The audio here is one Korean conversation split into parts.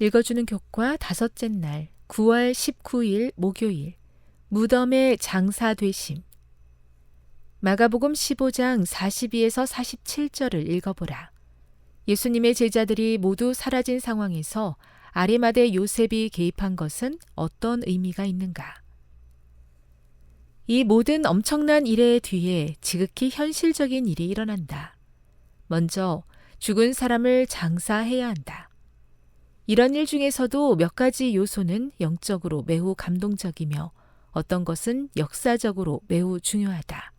읽어주는 교과 다섯째 날 9월 19일 목요일 무덤의 장사 되심 마가복음 15장 42에서 47절을 읽어보라. 예수님의 제자들이 모두 사라진 상황에서 아리마대 요셉이 개입한 것은 어떤 의미가 있는가? 이 모든 엄청난 일의 뒤에 지극히 현실적인 일이 일어난다. 먼저 죽은 사람을 장사해야 한다. 이런 일 중에서도 몇 가지 요소는 영적으로 매우 감동적이며 어떤 것은 역사적으로 매우 중요하다.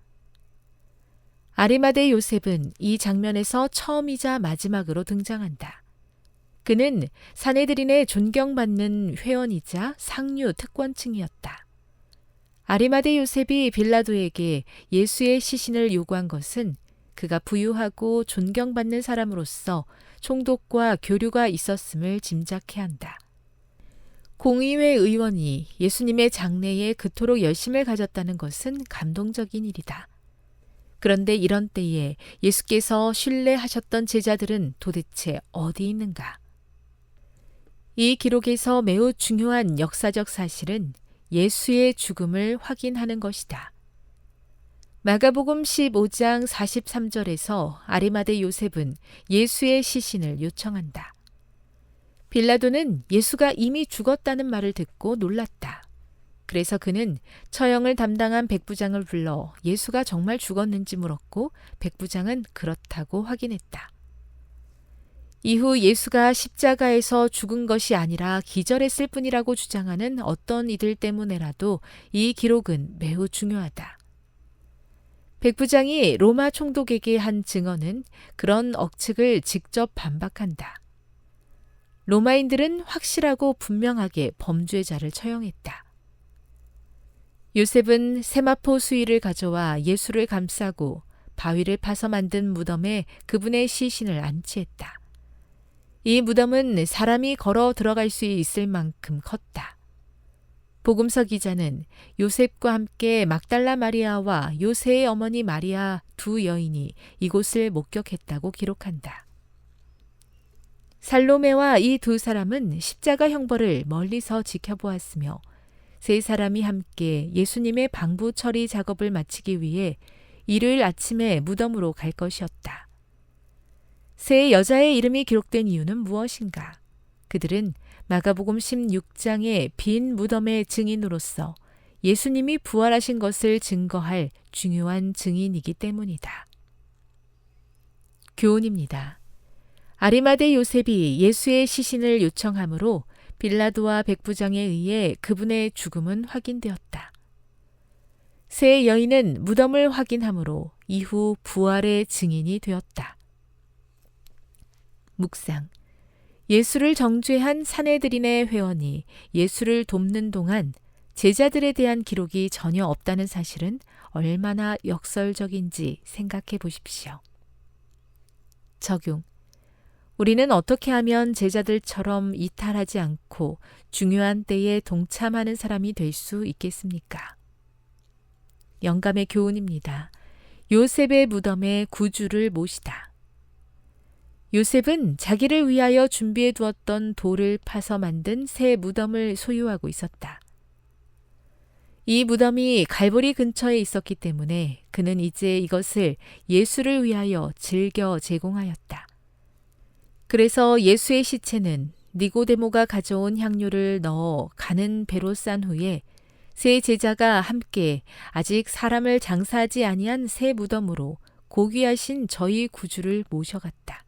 아리마대 요셉은 이 장면에서 처음이자 마지막으로 등장한다. 그는 사내들인의 존경받는 회원이자 상류 특권층이었다. 아리마대 요셉이 빌라도에게 예수의 시신을 요구한 것은 그가 부유하고 존경받는 사람으로서 총독과 교류가 있었음을 짐작해야 한다. 공의회 의원이 예수님의 장래에 그토록 열심을 가졌다는 것은 감동적인 일이다. 그런데 이런 때에 예수께서 신뢰하셨던 제자들은 도대체 어디 있는가? 이 기록에서 매우 중요한 역사적 사실은 예수의 죽음을 확인하는 것이다. 마가복음 15장 43절에서 아리마대 요셉은 예수의 시신을 요청한다. 빌라도는 예수가 이미 죽었다는 말을 듣고 놀랐다. 그래서 그는 처형을 담당한 백부장을 불러 예수가 정말 죽었는지 물었고 백부장은 그렇다고 확인했다. 이후 예수가 십자가에서 죽은 것이 아니라 기절했을 뿐이라고 주장하는 어떤 이들 때문에라도 이 기록은 매우 중요하다. 백 부장이 로마 총독에게 한 증언은 그런 억측을 직접 반박한다. 로마인들은 확실하고 분명하게 범죄자를 처형했다. 요셉은 세마포 수의를 가져와 예수를 감싸고 바위를 파서 만든 무덤에 그분의 시신을 안치했다. 이 무덤은 사람이 걸어 들어갈 수 있을 만큼 컸다. 복음서 기자는 요셉과 함께 막달라 마리아와 요새의 어머니 마리아 두 여인이 이곳을 목격했다고 기록한다. 살로메와 이 두 사람은 십자가 형벌을 멀리서 지켜보았으며 세 사람이 함께 예수님의 방부 처리 작업을 마치기 위해 일요일 아침에 무덤으로 갈 것이었다. 세 여자의 이름이 기록된 이유는 무엇인가? 그들은 마가복음 16장의 빈 무덤의 증인으로서 예수님이 부활하신 것을 증거할 중요한 증인이기 때문이다. 교훈입니다. 아리마대 요셉이 예수의 시신을 요청하므로 빌라도와 백부장에 의해 그분의 죽음은 확인되었다. 세 여인은 무덤을 확인하므로 이후 부활의 증인이 되었다. 묵상. 예수를 정죄한 사내들인의 회원이 예수를 돕는 동안 제자들에 대한 기록이 전혀 없다는 사실은 얼마나 역설적인지 생각해 보십시오. 적용. 우리는 어떻게 하면 제자들처럼 이탈하지 않고 중요한 때에 동참하는 사람이 될 수 있겠습니까? 영감의 교훈입니다. 요셉의 무덤에 구주를 모시다. 요셉은 자기를 위하여 준비해 두었던 돌을 파서 만든 새 무덤을 소유하고 있었다. 이 무덤이 갈보리 근처에 있었기 때문에 그는 이제 이것을 예수를 위하여 즐겨 제공하였다. 그래서 예수의 시체는 니고데모가 가져온 향료를 넣어 가는 배로 싼 후에 세 제자가 함께 아직 사람을 장사하지 아니한 새 무덤으로 고귀하신 저희 구주를 모셔갔다.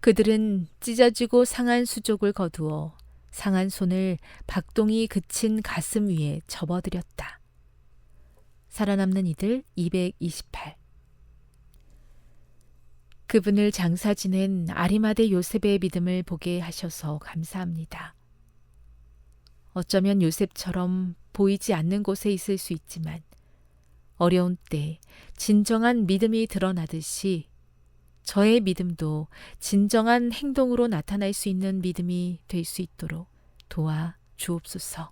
그들은 찢어지고 상한 수족을 거두어 상한 손을 박동이 그친 가슴 위에 접어들였다. 살아남는 이들 228 그분을 장사 지낸 아리마대 요셉의 믿음을 보게 하셔서 감사합니다. 어쩌면 요셉처럼 보이지 않는 곳에 있을 수 있지만 어려운 때 진정한 믿음이 드러나듯이 저의 믿음도 진정한 행동으로 나타날 수 있는 믿음이 될 수 있도록 도와 주옵소서.